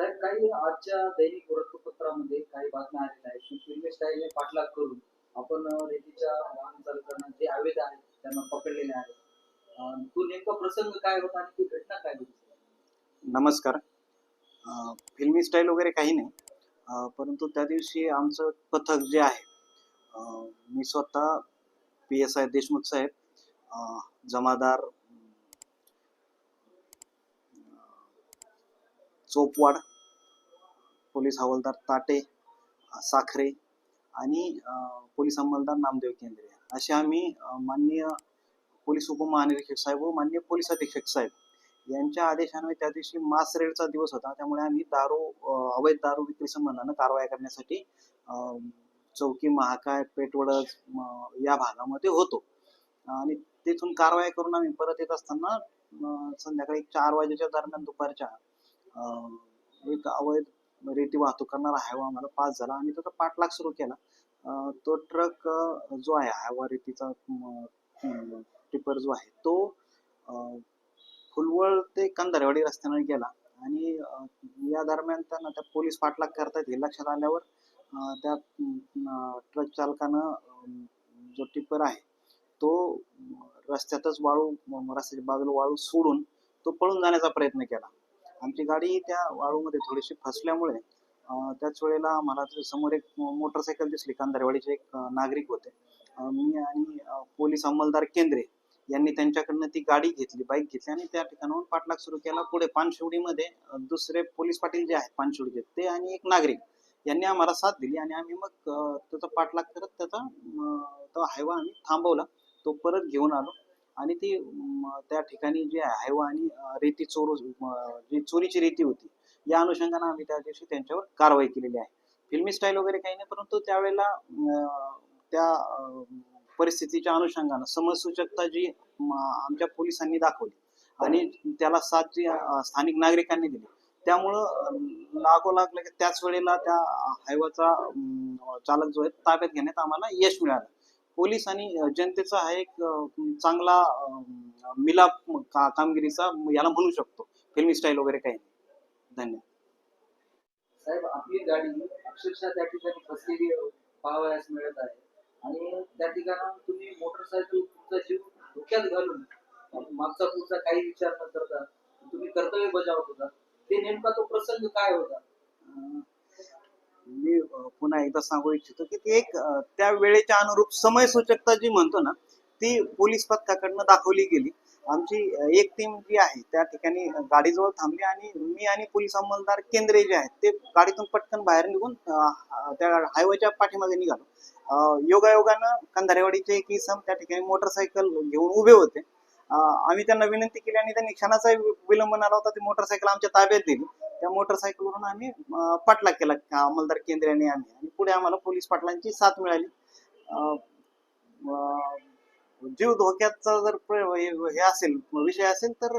साहेब काही आजच्या दैनिक वृत्तपत्रामध्ये काही बातम्या आलेल्या आहेत. की फिल्मी स्टाईलने पाठलाग करून आपण अं, रेतीच्या वाहन चालकांना जे अवैध आहेत त्यांना पकडलेले आहेत. तो नेमका प्रसंग काय होता आणि ती घटना काय होती नमस्कार. फिल्मी स्टाईल वगैरे काही नाही. परंतु त्या दिवशी आमचं पथक जे आहे मी स्वतः पी एस आय देशमुख साहेब जमादार चोपवाड पोलीस हवालदार ताटे साखरे आणि पोलीस अंमलदार नामदेव केंद्रे. असे आम्ही माननीय पोलीस उपमहानिरीक्षक साहेब व माननीय पोलीस अधीक्षक साहेब यांच्या आदेशाने त्या दिवशी मास रेडचा दिवस होता. त्यामुळे आम्ही दारू अवैध दारू विक्री संबंधानं कारवाई करण्यासाठी चौकी महाकाय पेटवडज या भागामध्ये होतो. आणि तिथून कारवाई करून आम्ही परत येत असताना संध्याकाळी चार वाजेच्या दरम्यान दुपारच्या एक अवैध रेती वाहतूक करणारा हायवा आम्हाला पास झाला. आणि त्याचा पाठलाग सुरू केला. तो ट्रक जो आहे हायवा रेतीचा टिपर जो आहे तो फुलवळ ते कंधारवाडी रस्त्याने गेला. आणि या दरम्यान त्यांना त्या पोलीस पाठलाग करतायत हे लक्षात आल्यावर त्या ट्रक चालकानं जो टिपर आहे तो रस्त्यातच वाळू रस्त्याच्या बाजूला वाळू सोडून तो पळून जाण्याचा प्रयत्न केला. आमची गाडी त्या वाळूमध्ये थोडीशी फसल्यामुळे त्याच वेळेला मला समोर एक मोटरसायकल दिसली कांधारवाडीचे एक नागरिक होते. मी आणि पोलीस अंमलदार केंद्रे यांनी त्यांच्याकडनं ती गाडी घेतली बाईक घेतली आणि त्या ठिकाणाहून पाठलाग सुरू केला. पुढे पानशिवडीमध्ये दुसरे पोलीस पाटील जे आहेत पानशिवडीचे ते आणि एक नागरिक यांनी आम्हाला साथ दिली आणि आम्ही मग त्याचा पाठलाग करत त्याचा तो हायवा आम्ही थांबवला. तो परत घेऊन आलो. आणि ती त्या ठिकाणी जे हायवा आणि रेती चोरू जी चोरीची रेती होती या अनुषंगाने आम्ही त्या दिवशी त्यांच्यावर कारवाई केलेली आहे. फिल्मी स्टाईल वगैरे काही नाही परंतु त्यावेळेला त्या परिस्थितीच्या अनुषंगानं समजसूचकता जी आमच्या पोलिसांनी दाखवली आणि त्याला साथ जी स्थानिक नागरिकांनी दिली. त्यामुळं लागोलाग लगेच त्याच वेळेला त्या हायवाचा चालक जो आहे ताब्यात घेण्यात आम्हाला यश मिळालं. पोलीस आणि जनतेचा हा एक चांगला मिलाप का कामगिरीचा याला म्हणू शकतो. फिल्मी स्टाईल वगैरे काही नाही. धन्यवाद. साहेब आपली गाडी अक्षरशः त्या ठिकाणी बसलेली पाहावयास मिळत आहे. आणि त्या ठिकाणी तुम्ही मोटरसायकल तुमचा जीव धोक्यात घालून मागचा पुढचा काही विचार न करता तुम्ही कर्तव्य बजावत होता. ते नेमका तो प्रसंग काय होता? मी पुन्हा एकदा सांगू इच्छितो की ती एक त्या वेळेच्या अनुरूप समय सूचकता जी म्हणतो ना ती पोलीस पथकाकडनं दाखवली गेली. आमची एक टीम जी आहे त्या ठिकाणी गाडीजवळ थांबली आणि मी आणि पोलीस अंमलदार केंद्रे जे आहेत ते गाडीतून पटकन बाहेर निघून त्या हायवेच्या पाठीमागे निघालो. योगायोगानं कंधारेवाडीचे एक इसम त्या ठिकाणी मोटरसायकल घेऊन उभे होते. आम्ही त्यांना विनंती केली आणि त्यांनी क्षणाचा विलंब आला होता. ती मोटरसायकल आमच्या ताब्यात दिली. त्या मोटरसायकलवरून आम्ही अं, पाठलाग केला अंमलदार केंद्राने आम्ही. आणि पुढे आम्हाला पोलीस पाटलांची साथ मिळाली. जीव धोक्याचा जर प्र- हे असेल विषय असेल तर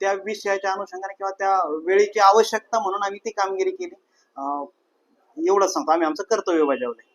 त्या विषयाच्या अनुषंगाने किंवा त्या वेळेची आवश्यकता म्हणून आम्ही ती कामगिरी केली. एवढं एवढंच सांगतो. आम्ही आमचं कर्तव्य बजावलंय.